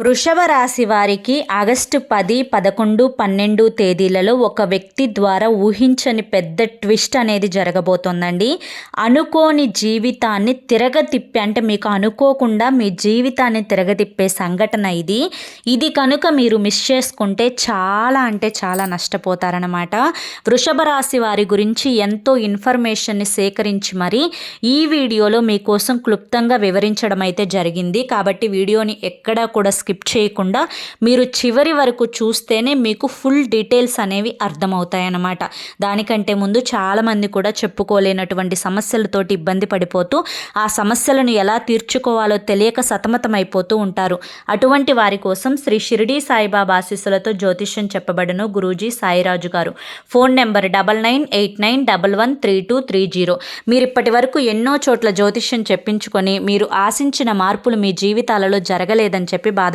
వృషభ రాశి వారికి ఆగస్టు పది పదకొండు పన్నెండు తేదీలలో ఒక వ్యక్తి ద్వారా ఊహించని పెద్ద ట్విస్ట్ అనేది జరగబోతోందండి. అనుకోని జీవితాన్ని తిరగతిప్పి అంటే మీకు అనుకోకుండా మీ జీవితాన్ని తిరగతిప్పే సంఘటన ఇది. ఇది కనుక మీరు మిస్ చేసుకుంటే చాలా అంటే చాలా నష్టపోతారనమాట వృషభ రాశి వారి గురించి ఎంతో ఇన్ఫర్మేషన్ని సేకరించి మరి ఈ వీడియోలో మీకోసం క్లుప్తంగా వివరించడం అయితే జరిగింది. కాబట్టి వీడియోని ఎక్కడా కూడా స్కిప్ చేయకుండా మీరు చివరి వరకు చూస్తేనే మీకు ఫుల్ డీటెయిల్స్ అనేవి అర్థమవుతాయన్నమాట. దానికంటే ముందు చాలామంది కూడా చెప్పుకోలేనటువంటి సమస్యలతోటి ఇబ్బంది పడిపోతూ ఆ సమస్యలను ఎలా తీర్చుకోవాలో తెలియక సతమతమైపోతూ ఉంటారు. అటువంటి వారి కోసం శ్రీ షిరిడి సాయిబాబా ఆశీస్సులతో జ్యోతిష్యం చెప్పబడను గురూజీ సాయిరాజు గారు. Phone number double nine eight nine double one three two three zero. మీరు ఇప్పటి వరకు ఎన్నో చోట్ల జ్యోతిష్యం చెప్పించుకొని మీరు ఆశించిన మార్పులు మీ జీవితాలలో జరగలేదని చెప్పి బాధ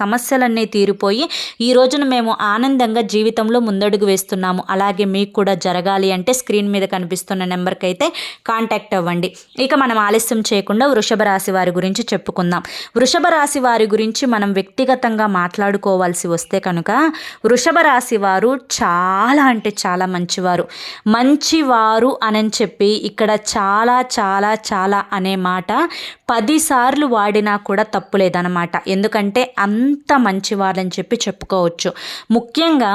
సమస్యలన్నీ తీరిపోయి ఈ రోజున మేము ఆనందంగా జీవితంలో ముందడుగు వేస్తున్నాము. అలాగే మీకు కూడా జరగాలి అంటే స్క్రీన్ మీద కనిపిస్తున్న నెంబర్కి అయితే కాంటాక్ట్ అవ్వండి. ఇక మనం ఆలస్యం చేయకుండా వృషభ రాశి వారి గురించి చెప్పుకుందాం. వృషభ రాశి వారి గురించి మనం వ్యక్తిగతంగా మాట్లాడుకోవాల్సి వస్తే కనుక వృషభ రాశి వారు చాలా అంటే చాలా మంచివారు. మంచివారు అని చెప్పి ఇక్కడ చాలా చాలా చాలా అనే మాట పదిసార్లు వాడినా కూడా తప్పులేదన్నమాట. ఎందుకంటే అంత మంచివాళ్ళని చెప్పి చెప్పుకోవచ్చు. ముఖ్యంగా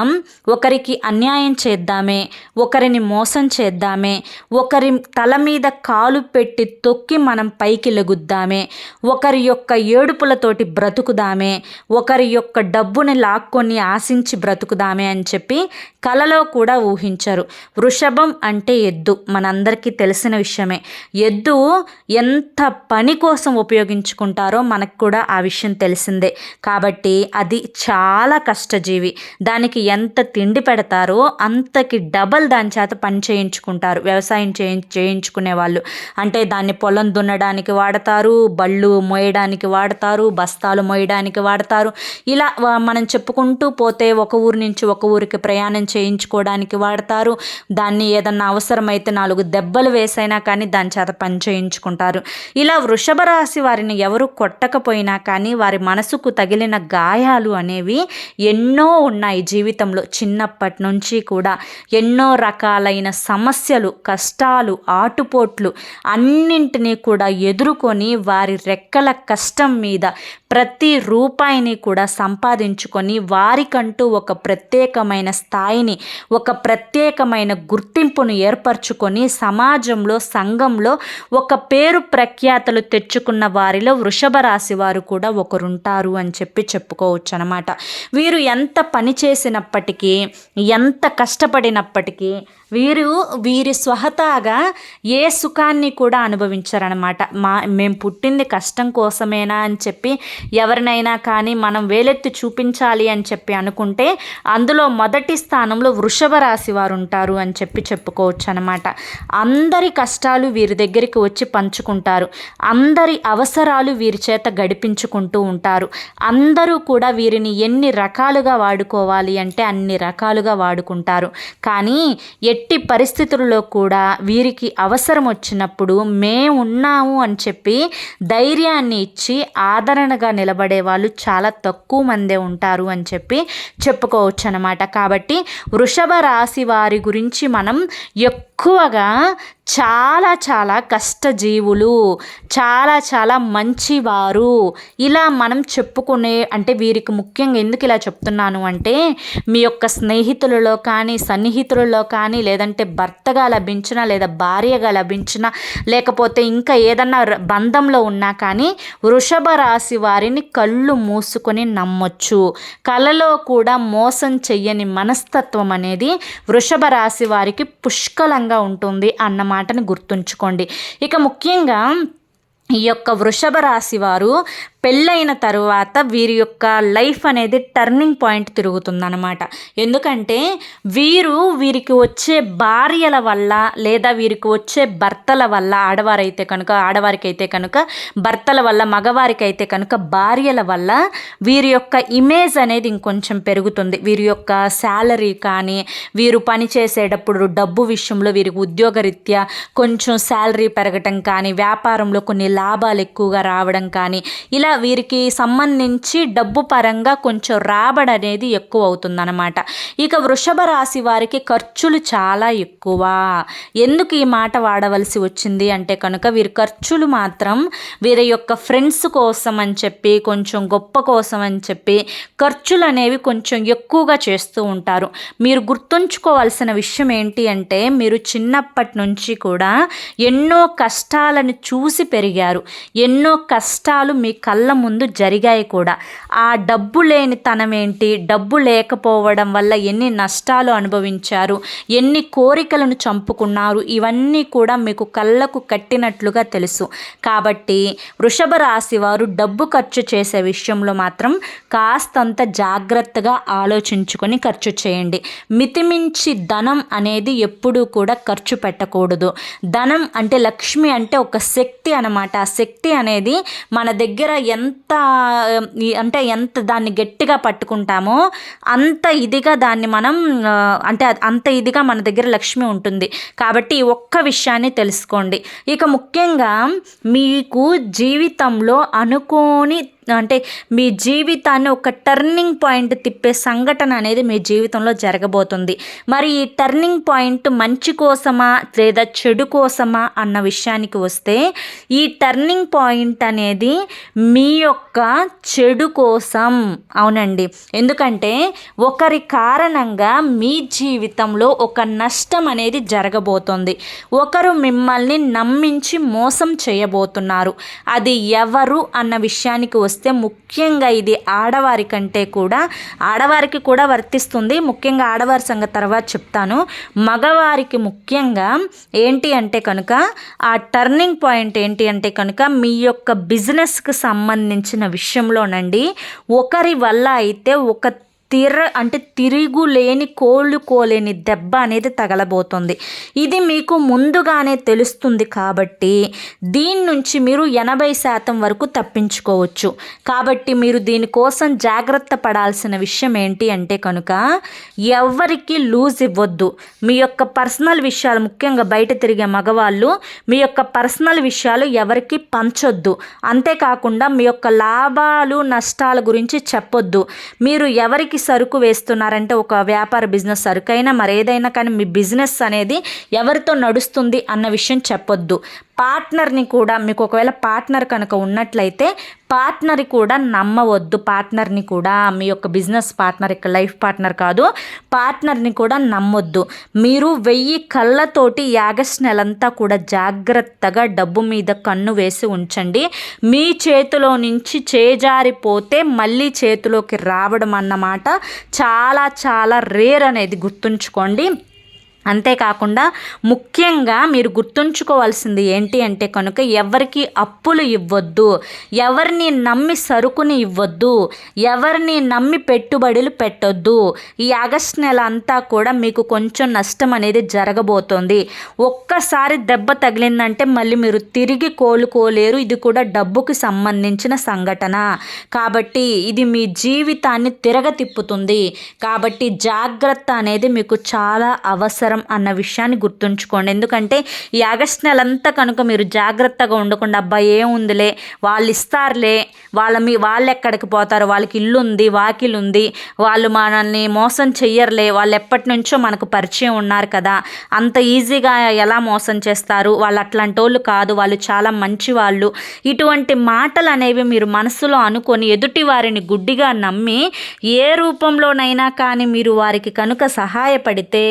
ఒకరికి అన్యాయం చేద్దామే ఒకరిని మోసం చేద్దామే ఒకరి తల మీద కాలు పెట్టి తొక్కి మనం పైకి లెగుద్దామే ఒకరి యొక్క ఏడుపులతోటి బ్రతుకుదామే ఒకరి యొక్క డబ్బుని లాక్కొని ఆశించి బ్రతుకుదామే అని చెప్పి కలలో కూడా ఊహించరు. వృషభం అంటే ఎద్దు మనందరికీ తెలిసిన విషయమే. ఎద్దు ఎంత పని కోసం ఉపయోగించుకుంటారో మనకు కూడా ఆ విషయం తెలిసిందే. కాబట్టి అది చాలా కష్టజీవి. దానికి ఎంత తిండి పెడతారో అంతకి డబల్ దాని చేత పని చేయించుకుంటారు. వ్యవసాయం చేయి చేయించుకునే వాళ్ళు. అంటే దాన్ని పొలం దున్నడానికి వాడతారు బళ్ళు మోయడానికి వాడతారు బస్తాలు మోయడానికి వాడతారు. ఇలా మనం చెప్పుకుంటూ పోతే ఒక ఊరి నుంచి ఒక ఊరికి ప్రయాణం చేయించుకోవడానికి వాడతారు. దాన్ని ఏదన్నా అవసరమైతే నాలుగు దెబ్బలు వేసైనా కానీ దాని చేత పని చేయించుకుంటారు. ఇలా వృషభ రాశి వారిని ఎవరు కొట్టకపోయినా కానీ వారి మనసుకు తగిలిన గాయాలు అనేవి ఎన్నో ఉన్నాయి జీవితంలో. చిన్నప్పటి నుంచి కూడా ఎన్నో రకాలైన సమస్యలు కష్టాలు ఆటుపోట్లు అన్నింటినీ కూడా ఎదుర్కొని వారి రెక్కల కష్టం మీద ప్రతి రూపాయిని కూడా సంపాదించుకొని వారికంటూ ఒక ప్రత్యేకమైన స్థాయిని ఒక ప్రత్యేకమైన గుర్తింపును ఏర్పరచుకొని సమాజంలో సంఘంలో ఒక పేరు ప్రఖ్యాతలు తెచ్చుకున్న వారిలో వృషభ రాశి వారు కూడా ఒకరుంటారు అని చెప్పి చెప్పి చెప్పుకోవచ్చు అనమాట వీరు ఎంత పని చేసినప్పటికీ ఎంత కష్టపడినప్పటికీ వీరు వీరి స్వహతాగా ఏ సుఖాన్ని కూడా అనుభవించారనమాట మా మేము పుట్టింది కష్టం కోసమేనా అని చెప్పి ఎవరినైనా కానీ మనం వేలెత్తి చూపించాలి అని చెప్పి అనుకుంటే అందులో మొదటి స్థానంలో వృషభ రాశి వారు ఉంటారు అని చెప్పి చెప్పుకోవచ్చు అనమాట అందరి కష్టాలు వీరి దగ్గరికి వచ్చి పంచుకుంటారు. అందరి అవసరాలు వీరి చేత గడిపించుకుంటూ ఉంటారు. అందరూ కూడా వీరిని ఎన్ని రకాలుగా వాడుకోవాలి అంటే అన్ని రకాలుగా వాడుకుంటారు. కానీ ఎట్టి పరిస్థితుల్లో కూడా వీరికి అవసరం వచ్చినప్పుడు మేమున్నాము అని చెప్పి ధైర్యాన్ని ఇచ్చి ఆదరణగా నిలబడే వాళ్ళు చాలా తక్కువ మందే ఉంటారు అని చెప్పి చెప్పుకోవచ్చు అనమాట కాబట్టి వృషభ రాశి వారి గురించి మనం ఎక్కువగా చాలా చాలా కష్టజీవులు చాలా చాలా మంచివారు. ఇలా మనం చెప్పుకునే అంటే వీరికి ముఖ్యంగా ఎందుకు ఇలా చెప్తున్నాను అంటే మీ యొక్క స్నేహితులలో కానీ సన్నిహితులలో కానీ లేదంటే భర్తగా లభించిన లేదా భార్యగా లభించిన లేకపోతే ఇంకా ఏదన్నా బంధంలో ఉన్నా కానీ వృషభ రాశి వారిని కళ్ళు మూసుకొని నమ్మొచ్చు. కలలో కూడా మోసం చెయ్యని మనస్తత్వం అనేది వృషభ రాశి వారికి పుష్కలంగా ఉంటుంది అన్నమాట. మాటను గుర్తుంచుకోండి. ఇక ముఖ్యంగా ఈ యొక్క వృషభ రాశి వారు పెళ్ళైన తరువాత వీరి యొక్క లైఫ్ అనేది టర్నింగ్ పాయింట్ తిరుగుతుందనమాట ఎందుకంటే వీరు వీరికి వచ్చే భార్యల వల్ల లేదా వీరికి వచ్చే భర్తల వల్ల ఆడవారైతే కనుక ఆడవారికి అయితే కనుక భర్తల వల్ల మగవారికి అయితే కనుక భార్యల వల్ల వీరి యొక్క ఇమేజ్ అనేది ఇంకొంచెం పెరుగుతుంది. వీరి యొక్క శాలరీ కానీ వీరు పని చేసేటప్పుడు డబ్బు విషయంలో వీరికి ఉద్యోగరీత్యా కొంచెం శాలరీ పెరగటం కానీ వ్యాపారంలో కొన్ని లాభాలు ఎక్కువగా రావడం కానీ ఇలా వీరికి సంబంధించి డబ్బు పరంగా కొంచెం రాబడి అనేది ఎక్కువ అవుతుందన్నమాట ఇక వృషభ రాశి వారికి ఖర్చులు చాలా ఎక్కువ. ఎందుకు ఈ మాట వాడవలసి వచ్చింది అంటే కనుక వీరి ఖర్చులు మాత్రం వీరి యొక్క ఫ్రెండ్స్ కోసం అని చెప్పి కొంచెం గొప్ప కోసం అని చెప్పి ఖర్చులు అనేవి కొంచెం ఎక్కువగా చేస్తూ ఉంటారు. మీరు గుర్తుంచుకోవాల్సిన విషయం ఏంటి అంటే మీరు చిన్నప్పటి నుంచి కూడా ఎన్నో కష్టాలను చూసి పెరిగారు. ఎన్నో కష్టాలు మీ కళ్ళ ముందు జరిగాయి కూడా. ఆ డబ్బు లేని తనమేంటి? ఏంటి డబ్బు లేకపోవడం వల్ల ఎన్ని నష్టాలు అనుభవించారు? ఎన్ని కోరికలను చంపుకున్నారు? ఇవన్నీ కూడా మీకు కళ్ళకు కట్టినట్లుగా తెలుసు. కాబట్టి వృషభ రాశి వారు డబ్బు ఖర్చు చేసే విషయంలో మాత్రం కాస్తంత జాగ్రత్తగా ఆలోచించుకొని ఖర్చు చేయండి. మితిమించి ధనం అనేది ఎప్పుడూ కూడా ఖర్చు పెట్టకూడదు. ధనం అంటే లక్ష్మి అంటే ఒక శక్తి అనమాట ఆ శక్తి అనేది మన దగ్గర ఎంత అంటే ఎంత దాన్ని గట్టిగా పట్టుకుంటామో అంత ఇదిగా దాన్ని మనం అంటే అంత ఇదిగా మన దగ్గర లక్ష్మి ఉంటుంది. కాబట్టి ఈ ఒక్క విషయాన్ని తెలుసుకోండి. ఇక ముఖ్యంగా మీకు జీవితంలో అనుకోని అంటే మీ జీవితాన్ని ఒక టర్నింగ్ పాయింట్ తిప్పే సంఘటన అనేది మీ జీవితంలో జరగబోతుంది. మరి ఈ టర్నింగ్ పాయింట్ మంచి కోసమా లేదా చెడు కోసమా అన్న విషయానికి వస్తే ఈ టర్నింగ్ పాయింట్ అనేది మీ యొక్క చెడు కోసం. అవునండి. ఎందుకంటే ఒకరి కారణంగా మీ జీవితంలో ఒక నష్టం అనేది జరగబోతుంది. ఒకరు మిమ్మల్ని నమ్మించి మోసం చేయబోతున్నారు. అది ఎవరు అన్న విషయానికి వస్తే వస్తే ముఖ్యంగా ఇది ఆడవారి కంటే కూడా ఆడవారికి కూడా వర్తిస్తుంది. ముఖ్యంగా ఆడవారి సంగతి తర్వాత చెప్తాను. మగవారికి ముఖ్యంగా ఏంటి అంటే కనుక ఆ టర్నింగ్ పాయింట్ ఏంటి అంటే కనుక మీ యొక్క బిజినెస్కి సంబంధించిన విషయంలోనండి ఒకరి వల్ల అయితే ఒక తిర అంటే తిరుగులేని కోలుకోలేని దెబ్బ అనేది తగలబోతుంది. ఇది మీకు ముందుగానే తెలుస్తుంది కాబట్టి దీని నుంచి మీరు ఎనభై శాతం వరకు తప్పించుకోవచ్చు. కాబట్టి మీరు దీనికోసం జాగ్రత్త పడాల్సిన విషయం ఏంటి అంటే కనుక ఎవరికి లూజ్ ఇవ్వద్దు. మీ యొక్క పర్సనల్ విషయాలు ముఖ్యంగా బయట తిరిగే మగవాళ్ళు మీ యొక్క పర్సనల్ విషయాలు ఎవరికి పంచొద్దు. అంతేకాకుండా మీ యొక్క లాభాలు నష్టాల గురించి చెప్పొద్దు. మీరు ఎవరికి సరుకు వేస్తున్నారంటే ఒక వ్యాపార బిజినెస్ సరుకైనా మరేదైనా కానీ మీ బిజినెస్ అనేది ఎవరితో నడుస్తుంది అన్న విషయం చెప్పొద్దు. పార్ట్నర్ని కూడా మీకు ఒకవేళ పార్ట్నర్ కనుక ఉన్నట్లయితే పార్ట్నర్ కూడా నమ్మవద్దు. పార్ట్నర్ని కూడా మీ యొక్క బిజినెస్ పార్ట్నర్ యొక్క లైఫ్ పార్ట్నర్ కాదు. పార్ట్నర్ని కూడా నమ్మొద్దు. మీరు వెయ్యి కళ్ళతోటి యాగస్ట్ నెలంతా కూడా జాగ్రత్తగా డబ్బు మీద కన్ను వేసి ఉంచండి. మీ చేతిలో నుంచి చేజారిపోతే మళ్ళీ చేతిలోకి రావడం అన్నమాట చాలా చాలా రేర్ అనేది గుర్తుంచుకోండి. అంతేకాకుండా ముఖ్యంగా మీరు గుర్తుంచుకోవాల్సింది ఏంటి అంటే కనుక ఎవరికి అప్పులు ఇవ్వద్దు ఎవరిని నమ్మి సరుకుని ఇవ్వద్దు ఎవరిని నమ్మి పెట్టుబడులు పెట్టొద్దు. ఈ ఆగస్ట్ నెల అంతా కూడా మీకు కొంచెం నష్టం అనేది జరగబోతోంది. ఒక్కసారి దెబ్బ తగిలిందంటే మళ్ళీ మీరు తిరిగి కోలుకోలేరు. ఇది కూడా డబ్బుకి సంబంధించిన సంఘటన. కాబట్టి ఇది మీ జీవితాన్ని తిరగతిప్పుతుంది. కాబట్టి జాగ్రత్త అనేది మీకు చాలా అవసరం. అవసరం అన్న విషయాన్ని గుర్తుంచుకోండి. ఎందుకంటే ఈ ఆగస్ట్ నెలంతా కనుక మీరు జాగ్రత్తగా ఉండకుండా అబ్బాయి ఏముందిలే వాళ్ళు ఇస్తారులే వాళ్ళ మీ వాళ్ళు ఎక్కడికి పోతారు వాళ్ళకి ఇల్లు ఉంది వాకిలు ఉంది వాళ్ళు మనల్ని మోసం చెయ్యరులే వాళ్ళు ఎప్పటి నుంచో మనకు పరిచయం ఉన్నారు కదా అంత ఈజీగా ఎలా మోసం చేస్తారు? వాళ్ళు అట్లాంటి వాళ్ళు కాదు వాళ్ళు చాలా మంచి వాళ్ళు ఇటువంటి మాటలు అనేవి మీరు మనసులో అనుకొని ఎదుటి వారిని గుడ్డిగా నమ్మి ఏ రూపంలోనైనా కానీ మీరు వారికి కనుక సహాయపడితే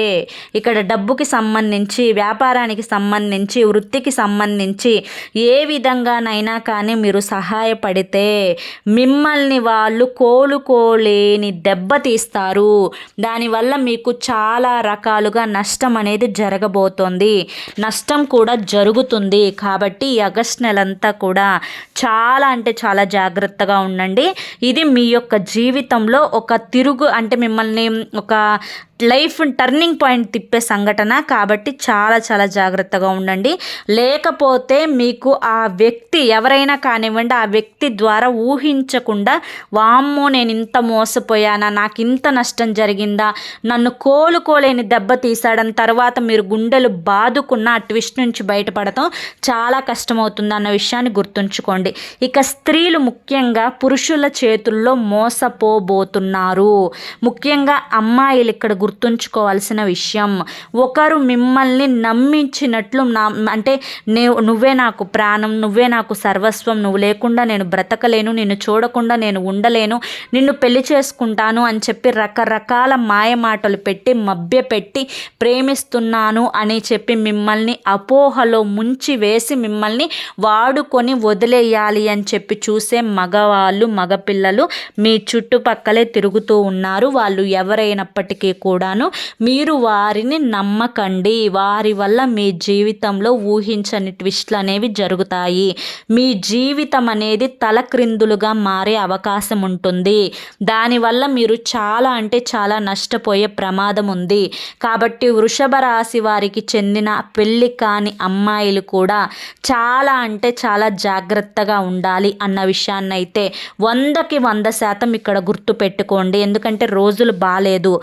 ఇక ఇక్కడ డబ్బుకి సంబంధించి వ్యాపారానికి సంబంధించి వృత్తికి సంబంధించి ఏ విధంగానైనా కానీ మీరు సహాయపడితే మిమ్మల్ని వాళ్ళు కోలుకోలేని దెబ్బతీస్తారు దానివల్ల మీకు చాలా రకాలుగా నష్టం అనేది జరగబోతోంది. నష్టం కూడా జరుగుతుంది. కాబట్టి ఈ ఆగస్ట్ నెలంతా కూడా చాలా అంటే చాలా జాగ్రత్తగా ఉండండి. ఇది మీ యొక్క జీవితంలో ఒక తిరుగు అంటే మిమ్మల్ని ఒక లైఫ్ టర్నింగ్ పాయింట్ తిప్పే సంఘటన. కాబట్టి చాలా చాలా జాగ్రత్తగా ఉండండి. లేకపోతే మీకు ఆ వ్యక్తి ఎవరైనా కానివ్వండి ఆ వ్యక్తి ద్వారా ఊహించకుండా వామ్మో నేను ఇంత మోసపోయానా? నాకు ఇంత నష్టం జరిగిందా? నన్ను కోలుకోలేని దెబ్బ తీసాడని తర్వాత మీరు గుండెలు బాదుకున్న ఆ ట్విస్ట్ నుంచి బయటపడటం చాలా కష్టమవుతుంది అన్న విషయాన్ని గుర్తుంచుకోండి. ఇక స్త్రీలు ముఖ్యంగా పురుషుల చేతుల్లో మోసపోబోతున్నారు. ముఖ్యంగా అమ్మాయిలు ఇక్కడ గుర్తుంచుకోవాల్సిన విషయం. ఒకరు మిమ్మల్ని నమ్మించినట్లు నా అంటే నే నువ్వే నాకు ప్రాణం నువ్వే నాకు సర్వస్వం నువ్వు లేకుండా నేను బ్రతకలేను నిన్ను చూడకుండా నేను ఉండలేను నిన్ను పెళ్ళి చేసుకుంటాను అని చెప్పి రకరకాల మాయ మాటలు పెట్టి మభ్యపెట్టి ప్రేమిస్తున్నాను అని చెప్పి మిమ్మల్ని అపోహలో ముంచి వేసి మిమ్మల్ని వాడుకొని వదిలేయాలి అని చెప్పి చూసే మగవాళ్ళు మగపిల్లలు మీ చుట్టుపక్కలే తిరుగుతూ ఉన్నారు. వాళ్ళు ఎవరైనప్పటికీ కూడా కూడాను. మీరు వారిని నమ్మకండి. వారి వల్ల మీ జీవితంలో ఊహించని ట్విస్ట్లు అనేవి జరుగుతాయి. మీ జీవితం అనేది తలక్రిందులుగా మారే అవకాశం ఉంటుంది. దానివల్ల మీరు చాలా అంటే చాలా నష్టపోయే ప్రమాదం ఉంది. కాబట్టి వృషభ రాశి వారికి చెందిన పెళ్ళి కాని అమ్మాయిలు కూడా చాలా అంటే చాలా జాగ్రత్తగా ఉండాలి అన్న విషయాన్ని అయితే వందకి వంద శాతం ఇక్కడ గుర్తు పెట్టుకోండి ఎందుకంటే రోజులు బాగాలేదు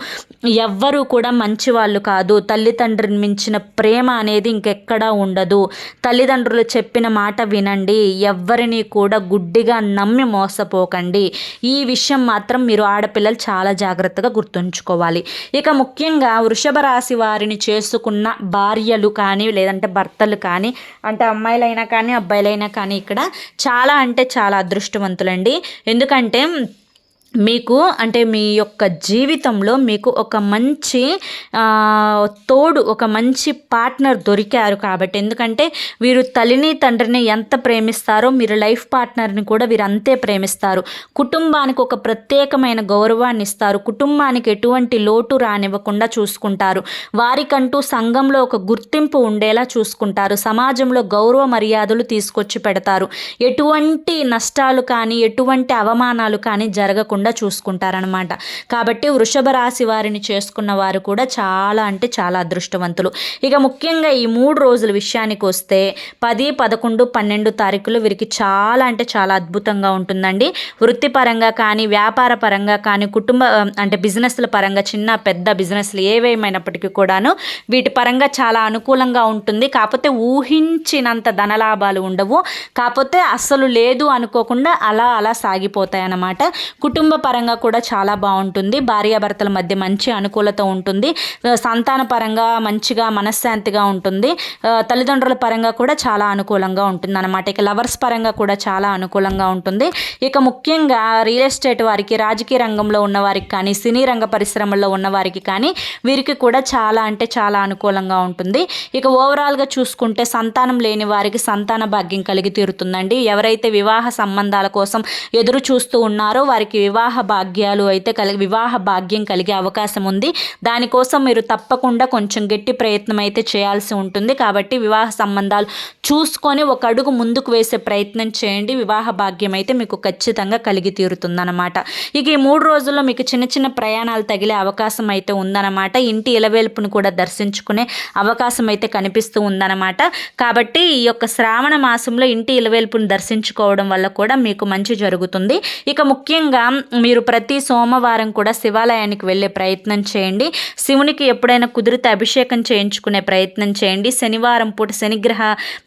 ఎవ్వరూ కూడా మంచి వాళ్ళు కాదు. తల్లిదండ్రుని మించిన ప్రేమ అనేది ఇంకెక్కడా ఉండదు. తల్లిదండ్రులు చెప్పిన మాట వినండి. ఎవ్వరిని కూడా గుడ్డిగా నమ్మి మోసపోకండి. ఈ విషయం మాత్రం మీరు ఆడపిల్లలు చాలా జాగ్రత్తగా గుర్తుంచుకోవాలి. ఇక ముఖ్యంగా వృషభ రాశి వారిని చేసుకున్న భార్యలు కానీ లేదంటే భర్తలు కానీ అంటే అమ్మాయిలైనా కానీ అబ్బాయిలైనా కానీ ఇక్కడ చాలా అంటే చాలా అదృష్టవంతులండి. ఎందుకంటే మీకు అంటే మీ యొక్క జీవితంలో మీకు ఒక మంచి తోడు ఒక మంచి పార్ట్నర్ దొరికారు కాబట్టి. ఎందుకంటే వీరు తల్లిని తండ్రిని ఎంత ప్రేమిస్తారో మీరు లైఫ్ పార్ట్నర్ని కూడా వీరు అంతే ప్రేమిస్తారు. కుటుంబానికి ఒక ప్రత్యేకమైన గౌరవాన్ని ఇస్తారు. కుటుంబానికి ఎటువంటి లోటు రానివ్వకుండా చూసుకుంటారు. వారికంటూ సంఘంలో ఒక గుర్తింపు ఉండేలా చూసుకుంటారు. సమాజంలో గౌరవ మర్యాదలు తీసుకొచ్చి పెడతారు. ఎటువంటి నష్టాలు కానీ ఎటువంటి అవమానాలు కానీ జరగకుండా లేకుండా చూసుకుంటారనమాట కాబట్టి వృషభ రాశి వారిని చేసుకున్న వారు కూడా చాలా అంటే చాలా అదృష్టవంతులు. ఇక ముఖ్యంగా ఈ మూడు రోజుల విషయానికి వస్తే పది పదకొండు పన్నెండు తారీఖులు వీరికి చాలా అంటే చాలా అద్భుతంగా ఉంటుందండి. వృత్తిపరంగా కానీ వ్యాపార పరంగా కానీ కుటుంబ అంటే బిజినెస్ల పరంగా చిన్న పెద్ద బిజినెస్లు ఏవేమైనప్పటికీ కూడాను వీటి పరంగా చాలా అనుకూలంగా ఉంటుంది. కాకపోతే ఊహించినంత ధనలాభాలు ఉండవు. కాకపోతే అస్సలు లేదు అనుకోకుండా అలా అలా సాగిపోతాయి అన్నమాట కుటుంబ పరంగా కూడా చాలా బాగుంటుంది. భార్యాభర్తల మధ్య మంచి అనుకూలత ఉంటుంది. సంతాన పరంగా మంచిగా మనశ్శాంతిగా ఉంటుంది. తల్లిదండ్రుల పరంగా కూడా చాలా అనుకూలంగా ఉంటుంది అనమాట ఇక లవర్స్ పరంగా కూడా చాలా అనుకూలంగా ఉంటుంది. ఇక ముఖ్యంగా రియల్ ఎస్టేట్ వారికి రాజకీయ రంగంలో ఉన్న వారికి కానీ సినీ రంగ పరిశ్రమల్లో ఉన్న వారికి కానీ వీరికి కూడా చాలా అంటే చాలా అనుకూలంగా ఉంటుంది. ఇక ఓవరాల్గా చూసుకుంటే సంతానం లేని వారికి సంతాన భాగ్యం కలిగి తీరుతుందండి. ఎవరైతే వివాహ సంబంధాల కోసం ఎదురు చూస్తూ ఉన్నారో వారికి వివాహ వివాహ భాగ్యాలు అయితే కలిగి వివాహ భాగ్యం కలిగే అవకాశం ఉంది. దానికోసం మీరు తప్పకుండా కొంచెం గట్టి ప్రయత్నం అయితే చేయాల్సి ఉంటుంది. కాబట్టి వివాహ సంబంధాలు చూసుకొని ఒక అడుగు ముందుకు వేసే ప్రయత్నం చేయండి. వివాహ భాగ్యం అయితే మీకు ఖచ్చితంగా కలిగి తీరుతుందన్నమాట. ఇక ఈ మూడు రోజుల్లో మీకు చిన్న చిన్న ప్రయాణాలు తగిలే అవకాశం అయితే ఉందన్నమాట. ఇంటి ఇలవేల్పును కూడా దర్శించుకునే అవకాశం అయితే కనిపిస్తూ ఉందన్నమాట. కాబట్టి ఈ యొక్క శ్రావణ మాసంలో ఇంటి ఇలవేల్పును దర్శించుకోవడం వల్ల కూడా మీకు మంచి జరుగుతుంది. ఇక ముఖ్యంగా మీరు ప్రతి సోమవారం కూడా శివాలయానికి వెళ్ళే ప్రయత్నం చేయండి. శివునికి ఎప్పుడైనా కుదిరితే అభిషేకం చేయించుకునే ప్రయత్నం చేయండి. శనివారం పూట శనిగ్రహ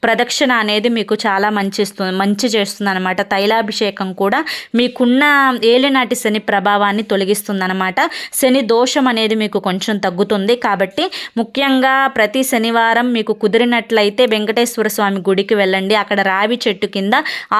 ప్రదక్షిణ అనేది మీకు చాలా మంచి మంచి చేస్తుంది అనమాట తైలాభిషేకం కూడా మీకున్న ఏలినాటి శని ప్రభావాన్ని తొలగిస్తుంది అనమాట శని దోషం అనేది మీకు కొంచెం తగ్గుతుంది. కాబట్టి ముఖ్యంగా ప్రతి శనివారం మీకు కుదిరినట్లయితే వెంకటేశ్వర స్వామి గుడికి వెళ్ళండి. అక్కడ రావి చెట్టు కింద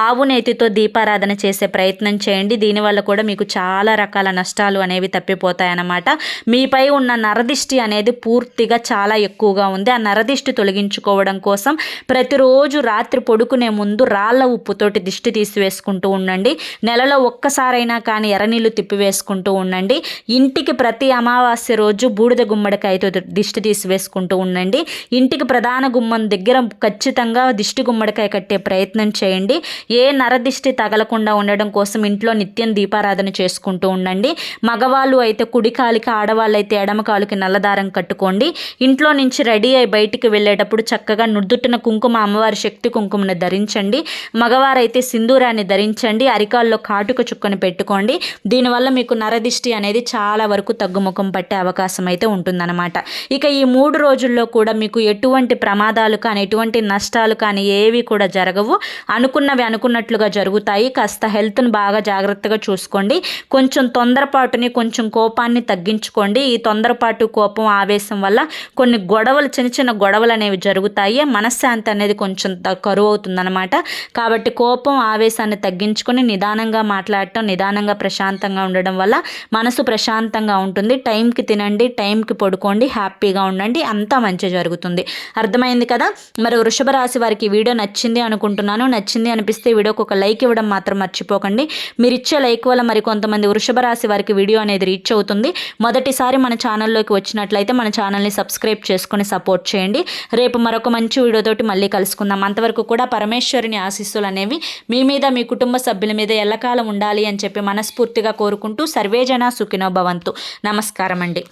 ఆవు నేతితో దీపారాధన చేసే ప్రయత్నం చేయండి. దీనివల్ల కూడా మీకు చాలా రకాల నష్టాలు అనేవి తప్పిపోతాయి అన్నమాట మీపై ఉన్న నరదిష్టి అనేది పూర్తిగా చాలా ఎక్కువగా ఉంది. ఆ నరదిష్టి తొలగించుకోవడం కోసం ప్రతిరోజు రాత్రి పొడుకునే ముందు రాళ్ళ ఉప్పుతోటి దిష్టి తీసివేసుకుంటూ ఉండండి. నెలలో ఒక్కసారైనా కానీ ఎర్రనీళ్ళు తిప్పివేసుకుంటూ ఉండండి. ఇంటికి ప్రతి అమావాస్య రోజు బూడిద గుమ్మడికాయతో దిష్టి తీసివేసుకుంటూ ఉండండి. ఇంటికి ప్రధాన గుమ్మం దగ్గర ఖచ్చితంగా దిష్టి గుమ్మడికాయ కట్టే ప్రయత్నం చేయండి. ఏ నరదిష్టి తగలకుండా ఉండడం కోసం ఇంట్లో నిత్యం దీపారాధన చేసుకుంటూ ఉండండి. మగవాళ్ళు అయితే కుడి కాలికి ఆడవాళ్ళు అయితే ఎడమ కాలుకి నల్లదారం కట్టుకోండి. ఇంట్లో నుంచి రెడీ అయి బయటికి వెళ్ళేటప్పుడు చక్కగా నుద్దుట్టున కుంకుమ అమ్మవారి శక్తి కుంకుమను ధరించండి. మగవారైతే సింధూరాన్ని ధరించండి. అరికాల్లో కాటుక చుక్కను పెట్టుకోండి. దీనివల్ల మీకు నరదిష్టి అనేది చాలా వరకు తగ్గుముఖం పట్టే అవకాశం అయితే ఉంటుందన్నమాట. ఇక ఈ మూడు రోజుల్లో కూడా మీకు ఎటువంటి ప్రమాదాలు కానీ ఎటువంటి నష్టాలు కానీ ఏవి కూడా జరగవు. అనుకున్నవి అనుకున్నట్లుగా జరుగుతాయి. కాస్త హెల్త్ను బాగా జాగ్రత్తగా చూసుకోండి. కొంచెం తొందరపాటుని కొంచెం కోపాన్ని తగ్గించుకోండి. ఈ తొందరపాటు కోపం ఆవేశం వల్ల కొన్ని గొడవలు చిన్న చిన్న గొడవలు అనేవి జరుగుతాయి. మనశ్శాంతి అనేది కొంచెం కరువు అవుతుందన్నమాట కాబట్టి కోపం ఆవేశాన్ని తగ్గించుకొని నిదానంగా మాట్లాడటం నిదానంగా ప్రశాంతంగా ఉండడం వల్ల మనసు ప్రశాంతంగా ఉంటుంది. టైంకి తినండి టైంకి పడుకోండి హ్యాపీగా ఉండండి. అంతా మంచి జరుగుతుంది. అర్థమైంది కదా? మరి వృషభ రాశి వారికి వీడియో నచ్చింది అనుకుంటున్నాను. నచ్చింది అనిపిస్తే వీడియోకి ఒక లైక్ ఇవ్వడం మాత్రం మర్చిపోకండి. మీరు ఇచ్చే లైక్ వల్ల మరి కొంతమంది వృషభ రాశి వారికి వీడియో అనేది రీచ్ అవుతుంది. మొదటిసారి మన ఛానల్లోకి వచ్చినట్లయితే మన ఛానల్ని సబ్స్క్రైబ్ చేసుకుని సపోర్ట్ చేయండి. రేపు మరొక మంచి వీడియోతోటి మళ్ళీ కలుసుకుందాం. అంతవరకు కూడా పరమేశ్వరుని ఆశీస్సులు అనేవి మీ మీద మీ కుటుంబ సభ్యుల మీద ఎల్లకాలం ఉండాలి అని చెప్పి మనస్ఫూర్తిగా కోరుకుంటూ సర్వేజన సుఖినో భవంతు. నమస్కారం అండి